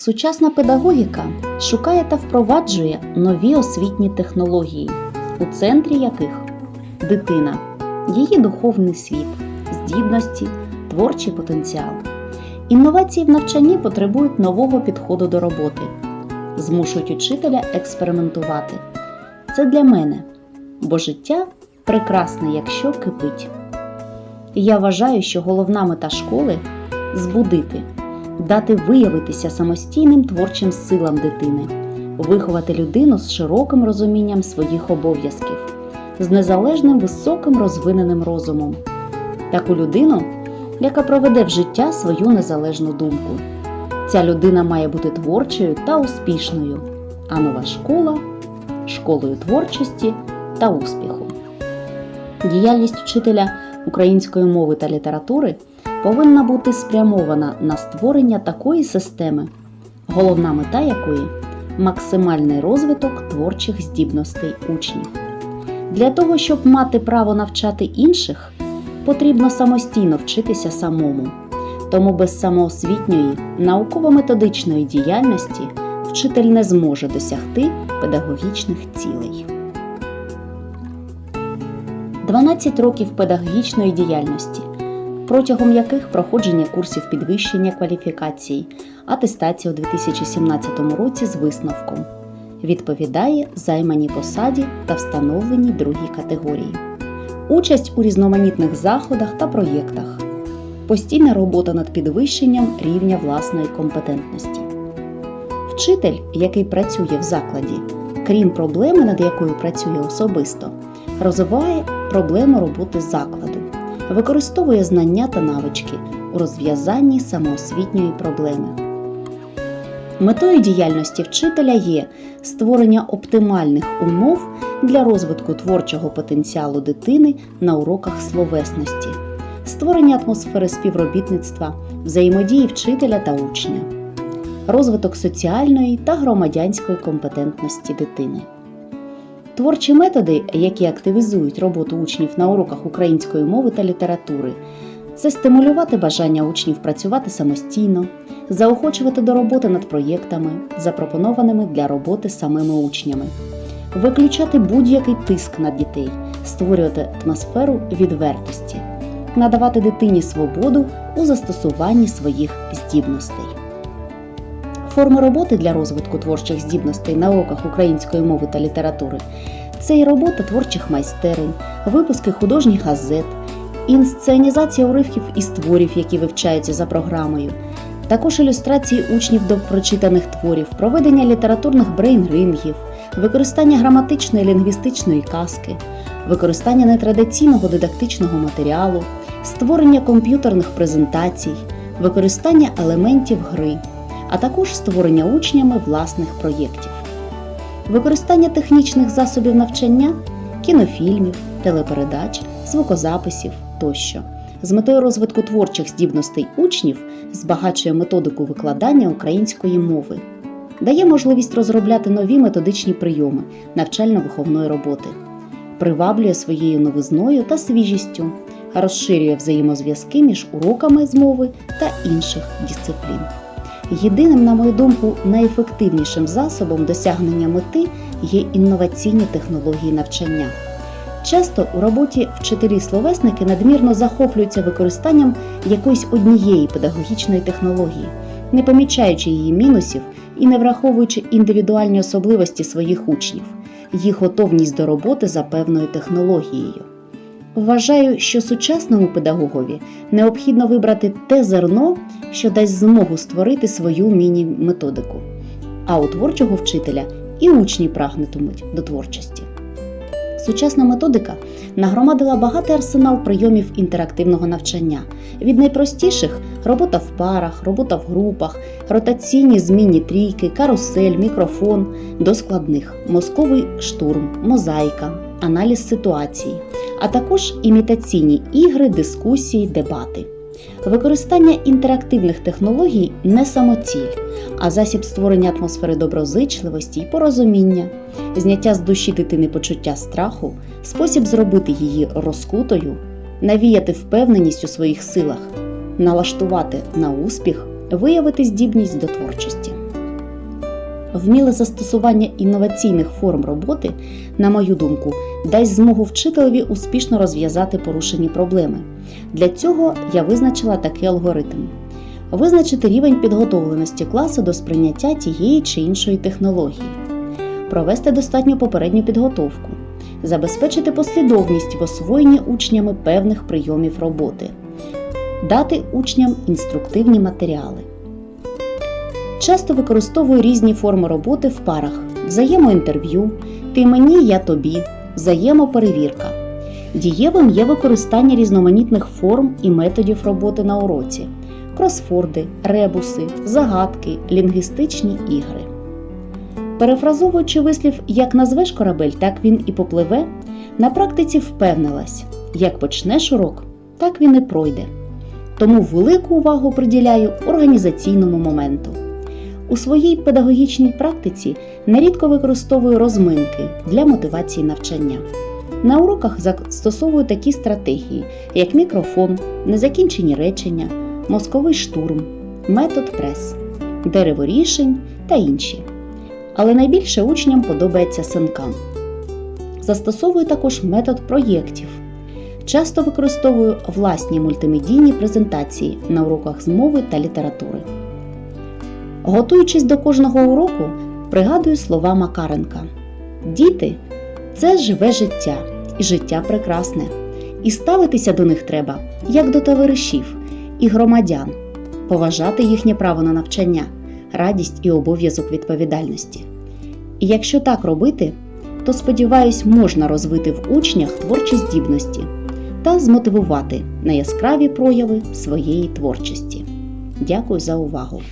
Сучасна педагогіка шукає та впроваджує нові освітні технології, у центрі яких дитина, її духовний світ, здібності, творчий потенціал. Інновації в навчанні потребують нового підходу до роботи, змушують учителя експериментувати. Це для мене, бо життя прекрасне, якщо кипить. Я вважаю, що головна мета школи збудити дати виявитися самостійним творчим силам дитини, виховати людину з широким розумінням своїх обов'язків, з незалежним високим розвиненим розумом, таку людину, яка проведе в життя свою незалежну думку. Ця людина має бути творчою та успішною, а нова школа школою творчості та успіху. Діяльність вчителя української мови та літератури повинна бути спрямована на створення такої системи, головна мета якої максимальний розвиток творчих здібностей учнів. Для того, щоб мати право навчати інших, потрібно самостійно вчитися самому. Тому без самоосвітньої науково-методичної діяльності вчитель не зможе досягти педагогічних цілей. 12 років педагогічної діяльності протягом яких проходження курсів підвищення кваліфікації, атестація у 2017 році з висновком. Відповідає займаній посаді та встановленій другій категорії, участь у різноманітних заходах та проєктах, постійна робота над підвищенням рівня власної компетентності. Вчитель, який працює в закладі, крім проблеми, над якою працює особисто, розвиває проблему роботи закладу використовує знання та навички у розв'язанні самоосвітньої проблеми. Метою діяльності вчителя є створення оптимальних умов для розвитку творчого потенціалу дитини на уроках словесності, створення атмосфери співробітництва, взаємодії вчителя та учня, розвиток соціальної та громадянської компетентності дитини. Творчі методи, які активізують роботу учнів на уроках української мови та літератури, це стимулювати бажання учнів працювати самостійно, заохочувати до роботи над проєктами, запропонованими для роботи самими учнями, виключати будь-який тиск на дітей, створювати атмосферу відвертості, надавати дитині свободу у застосуванні своїх здібностей. Форми роботи для розвитку творчих здібностей на уроках української мови та літератури. Це і робота творчих майстерень, випуски художніх газет, інсценізація уривків із творів, які вивчаються за програмою, також ілюстрації учнів до прочитаних творів, проведення літературних брейн-рингів, використання граматичної лінгвістичної казки, використання нетрадиційного дидактичного матеріалу, створення комп'ютерних презентацій, використання елементів гри а також створення учнями власних проєктів, використання технічних засобів навчання, кінофільмів, телепередач, звукозаписів тощо. З метою розвитку творчих здібностей учнів збагачує методику викладання української мови, дає можливість розробляти нові методичні прийоми навчально-виховної роботи, приваблює своєю новизною та свіжістю, розширює взаємозв'язки між уроками з мови та інших дисциплін. Єдиним, на мою думку, найефективнішим засобом досягнення мети є інноваційні технології навчання. Часто у роботі вчителі-словесники надмірно захоплюються використанням якоїсь однієї педагогічної технології, не помічаючи її мінусів і не враховуючи індивідуальні особливості своїх учнів, їх готовність до роботи за певною технологією. Вважаю, що сучасному педагогові необхідно вибрати те зерно, що дасть змогу створити свою міні-методику. А у творчого вчителя і учні прагнетимуть до творчості. Сучасна методика нагромадила багатий арсенал прийомів інтерактивного навчання. Від найпростіших робота в парах, робота в групах, ротаційні змінні трійки, карусель, мікрофон до складних мозковий штурм, мозаїка, аналіз ситуації, а також імітаційні ігри, дискусії, дебати. Використання інтерактивних технологій не самоціль, а засіб створення атмосфери доброзичливості й порозуміння, зняття з душі дитини почуття страху, спосіб зробити її розкутою, навіяти впевненість у своїх силах, налаштувати на успіх, виявити здібність до творчості. Вміле застосування інноваційних форм роботи, на мою думку, дасть змогу вчителеві успішно розв'язати порушені проблеми. Для цього я визначила такий алгоритм: визначити рівень підготовленості класу до сприйняття тієї чи іншої технології, провести достатню попередню підготовку, забезпечити послідовність в освоєнні учнями певних прийомів роботи, дати учням інструктивні матеріали. Часто використовую різні форми роботи в парах: взаємоінтерв'ю, ти мені, я тобі, взаємоперевірка. Дієвим є використання різноманітних форм і методів роботи на уроці: кросфорди, ребуси, загадки, лінгвістичні ігри. Перефразовуючи вислів як назвеш корабель, так він і попливе, на практиці впевнилась, як почнеш урок, так він і пройде. Тому велику увагу приділяю організаційному моменту. У своїй педагогічній практиці нерідко використовую розминки для мотивації навчання. На уроках застосовую такі стратегії, як мікрофон, незакінчені речення, мозковий штурм, метод прес, дерево рішень та інші. Але найбільше учням подобається синкам. Застосовую також метод проєктів. Часто використовую власні мультимедійні презентації на уроках з мови та літератури. Готуючись до кожного уроку, пригадую слова Макаренка: Діти це живе життя, і життя прекрасне. І ставитися до них треба, як до товаришів і громадян, поважати їхнє право на навчання, радість і обов'язок відповідальності. І якщо так робити, то сподіваюсь, можна розвити в учнях творчі здібності та змотивувати на яскраві прояви своєї творчості. Дякую за увагу!